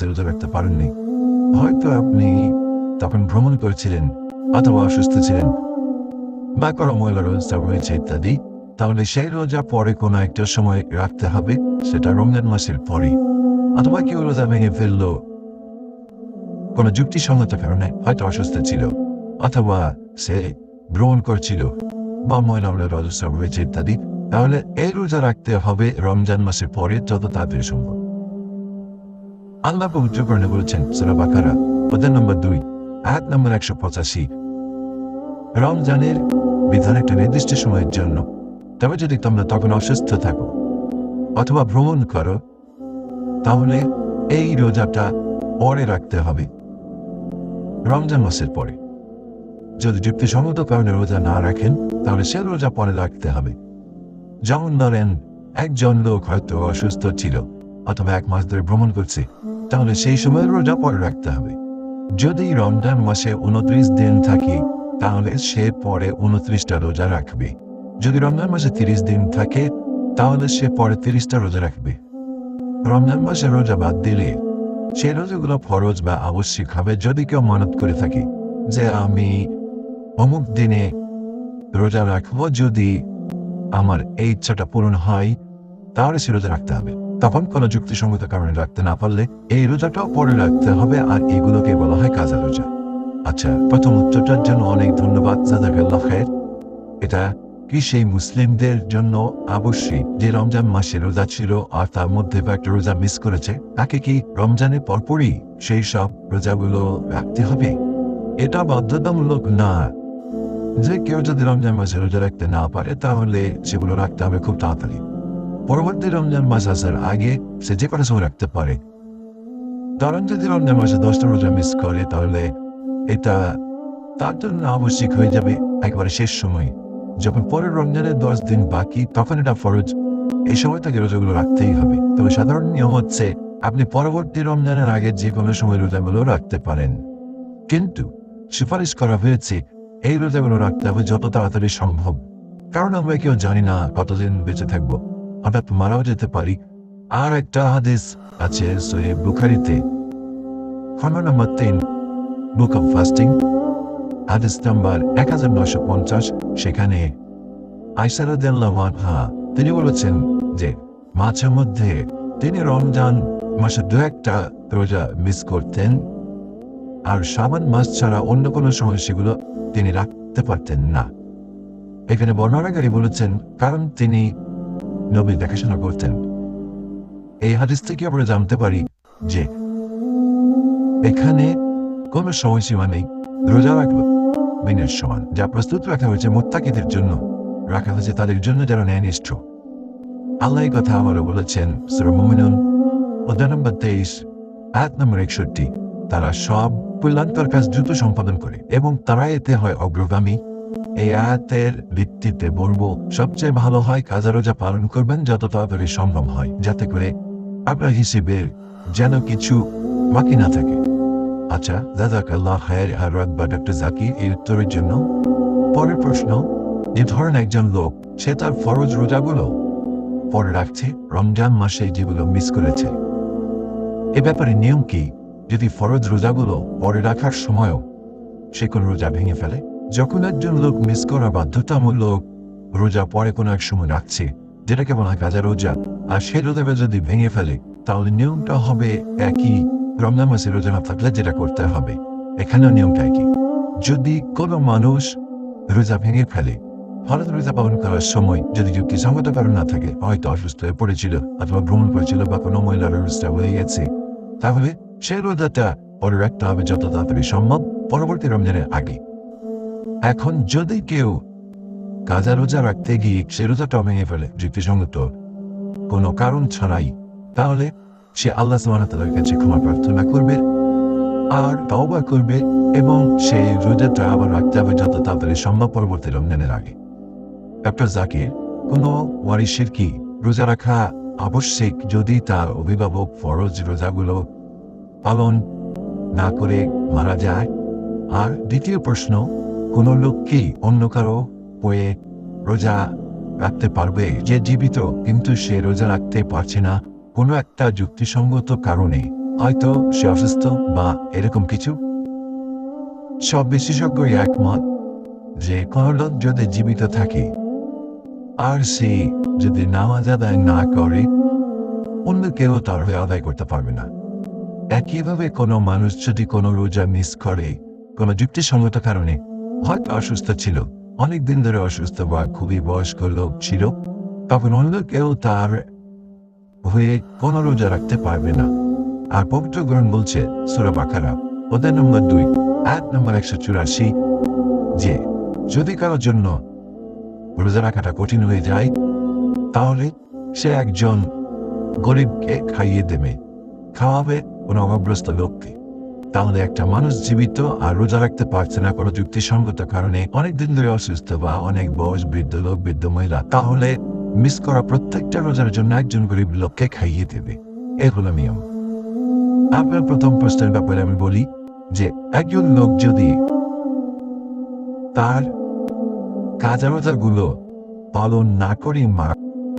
মাসে রোজা রাখতে পারেননি। হয়তো আপনি তখন ভ্রমণ করেছিলেন অথবা অসুস্থ ছিলেন বা কোনো মহিলা রোজা হয়েছে ইত্যাদি। তাহলে সেই রোজা পরে কোনো একটা সময় রাখতে হবে, সেটা রমজান মাসের পরে। অথবা কেউ রোজা ভেঙে ফেলল। কোনো যুক্তিসঙ্গত কারণে হয়তো অসুস্থ ছিল, অথবা সে ভ্রমণ করছিল বা মহিলা রজস্ব হয়েছে ইত্যাদি। তাহলে এই রোজা রাখতে হবে রমজান মাসের পরে, যত তাড়াতাড়ি সম্ভব। আল্লাহ পবিত্র করণে বলেছেন, সুরা বাকারা নম্বর দুই, আয়াত নম্বর একশো পঁচাশি। রমজানের বিধান একটা নির্দিষ্ট সময়ের জন্য। তবে যদি তোমরা তখন অসুস্থ থাকো অথবা ভ্রমণ করো, তাহলে এই রোজাটা পরে রাখতে হবে। রমজান মাসের পরে। যদি যুক্তিসঙ্গত কারণে রোজা না রাখেন, তাহলে সে রোজা পরে রাখতে হবে। যেমন ধরেন, একজন লোক হয়তো অসুস্থ ছিল, অথবা এক মাস ধরে ভ্রমণ করছে তাহলে সেই সময় রোজা পরে রাখতে হবে। যদি রমজান মাসে উনত্রিশ দিন থাকে, তাহলে সে পরে উনত্রিশটা রোজা রাখবে। যদি রমজান মাসে তিরিশ দিন থাকে, তাহলে সে পরে তিরিশটা রোজা রাখবে। রমজান মাসে রোজা বাদ দিলে সে রোজাগুলো ফরজ বা আবশ্যিক হবে যদি কেউ মানত করে থাকে। যে আমি অমুক দিনে রোজা রাখব যদি আমার এই ইচ্ছাটা পূরণ হয়, তাহলে সে রোজা রাখতে হবে। তখন কোনো যুক্তিসঙ্গত কারণে রাখতে না পারলে এই রোজাটাও পরে রাখতে হবে আর এগুলোকে বলা হয় কাজা রোজা। আচ্ছা প্রথম উত্তরটার জন্য অনেক ধন্যবাদ এটা কি সেই মুসলিমদের জন্য অবশ্যই যে রমজান মাসে রোজা ছিল আর তার মধ্যে একটা রোজা মিস করেছে? তাকে কি রমজানের পরপরই সেই সব রোজাগুলো রাখতে হবে? এটা বাধ্যতামূলক না। যে কেউ যদি রমজান মাসে রোজা রাখতে না পারে তাহলে সেগুলো রাখতে হবে খুব তাড়াতাড়ি। পরবর্তী রমজান মাস আসার আগে সে যে কোনো সময় রাখতে পারে। ধরেন যদি রমজান মাসে দশটা রোজা মিস করে, তাহলে এটা তার জন্য আবশ্যিক হয়ে যাবে একবারে শেষ সময়। যখন পরের রমজানের দশ দিন বাকি, তখন এটা ফরজ। এই সময় তাকে রোজাগুলো রাখতেই হবে। তবে সাধারণ নিয়ম হচ্ছে, আপনি পরবর্তী রমজানের আগে যে কোনো সময় রোজাগুলো রাখতে পারেন। কিন্তু সুপারিশ করা হয়েছে, এই রোজাগুলো রাখতে হবে যত তাড়াতাড়ি সম্ভব। কারণ আমরা কেউ জানি না কতদিন বেঁচে থাকব। হঠাৎ মারাও যেতে পারি। আর একটা হাদিস আছে সোহে বুখারিতে। খন্ড নম্বর তিন বুক অফ ফাস্টিং হাদিস নাম্বার এক হাজার নয়শো পঞ্চাশ সেখানে আইসারুদ্দাল্লাহা তিনি বলেছেন যে, মাঝে মধ্যে তিনি রমজান মাসে দু একটা রোজা মিস করতেন, আর সাবান মাস ছাড়া অন্য কোনো সময় সেগুলো তিনি রাখতে পারতেন না। এখানে বর্ণনাকারী বলেছেন, কারণ তিনি নবীর দেখাশোনা করতেন। এই হাদিস থেকে আমরা জানতে পারি যে এখানে কোনো সময়সীমা নেই, রোজা রাখল দিনের সমান। যা প্রস্তুত রাখা হয়েছে মোত্তাকিদের জন্য, রাখা হয়েছে তাদের জন্য যারা ন্যায়নিষ্ঠ। আল্লাহ কথা আমারও বলেছেন, সুরা মুমিনুন অধ্যায় নম্বর তেইশ, আয়াত নম্বর একষট্টি। তারা সব কল্যাণকর কাজ দ্রুত সম্পাদন করে এবং তারা এতে হয় অগ্রগামী এই আয়াতের ভিত্তিতে বলব, সবচেয়ে ভালো হয় কাজা রোজা পালন করবেন যত তাড়াতাড়ি সম্ভব হয়, যাতে করে আপনার হিসেবে যেন কিছু বাকি না থাকে। আচ্ছা দাদা আল্লাহ খায়ের আর বা ডক্টর জাকি এই উত্তরের জন্য পরের প্রশ্ন যে ধরেন একজন লোক, সে তার ফরজ রোজাগুলো পরে রাখছে, রমজান মাসে যেগুলো মিস করেছে। এ ব্যাপারে নিয়ম কি? যদি ফরজ রোজাগুলো পরে রাখার সময়ও সে কোন রোজা ভেঙে ফেলে? যখন একজন লোক মিস করা বাধ্যতামূলক রোজা পরে কোনো এক সময় রাখছে, যেটাকে বলা হয় কাজা রোজা, আর সে রোজা যদি ভেঙে ফেলে, তাহলে নিয়মটা হবে একই। রমজান মাসে রোজা না থাকলে যেটা করতে হবে, এখানেও নিয়মটা একই। যদি কোনো মানুষ রোজা ভেঙে ফেলে ফরজ রোজা পালন করার সময় যদি যুক্তিসঙ্গত কারণ না থাকে, হয়তো অসুস্থ হয়ে পড়েছিল, অথবা ভ্রমণ করেছিল বা কোনো মহিলার রোজটা হয়ে গেছে, তাহলে সেই রোজাটা পরে রাখতে হবে যত তাড়াতাড়ি সম্ভব, পরবর্তী রমজানের আগে। এখন যদি কেউ কাজা রোজা রাখতে গিয়ে সে রোজাটা ভেঙে ফেলে যুক্তিসঙ্গত কোনো কারণ ছাড়াই, তাহলে সে আল্লাহ সুবহানাহু কাছে ক্ষমা প্রার্থনা করবে আর তওবা করবে এবং সেই রোজাটা আবার রাখতে হবে যত তাড়াতাড়ি সম্ভব পরবর্তী রমজানের আগে। ডক্টর জাকির, কোনো ওয়ারিসের কি রোজা রাখা আবশ্যিক যদি তার অভিভাবক ফরজ রোজাগুলো পালন না করে মারা যায়? আর দ্বিতীয় প্রশ্ন কোন লোক কি অন্য কারও হয়ে রোজা রাখতে পারবে? যে জীবিত, কিন্তু সে রোজা রাখতে পারছে না। কোনো একটা যুক্তিসঙ্গত কারণে। হয়তো সে অসুস্থ বা এরকম কিছু। সব বিশেষজ্ঞই একমত যে, কোনো লোক যদি জীবিত থাকে, আর সে যদি নামাজ আদায় না করে, অন্য কেউ তার হয়ে আদায় করতে পারবে না। একইভাবে কোনো মানুষ যদি কোনো রোজা মিস করে, কোনো যুক্তিসঙ্গত কারণে হয়তো অসুস্থ ছিল। অনেক দিন ধরে অসুস্থ বা খুবই বয়স্ক লোক ছিল। তখন অন্য কেউ তার হয়ে কোনো রোজা রাখতে পারবে না। আর পবিত্র গ্রহণ বলছে, সুরা বাকারা ওদের নম্বর দুই এক নম্বর একশো চুরাশি, যে যদি কারোর জন্য রোজা রাখাটা কঠিন হয়ে যায়, তাহলে সে একজন গরিবকে খাইয়ে দেবে। খাওয়াবে কোনো অভাবগ্রস্ত লোককে। তাহলে একটা মানুষ জীবিত আর রোজা রাখতে পারছে না কোনো যুক্তিসঙ্গত কারণে অনেক দিন ধরে অসুস্থ বা অনেক বয়স বৃদ্ধ লোক, বৃদ্ধ মহিলা, তাহলে মিস করা প্রত্যেকটা রোজার জন্য একজন গরিব লোককে খাইয়ে দেবে। এ হলো নিয়ম। আপনার প্রথম প্রশ্নের ব্যাপারে আমি বলি যে, একজন লোক যদি তার কাজা গুলো পালন না করে মা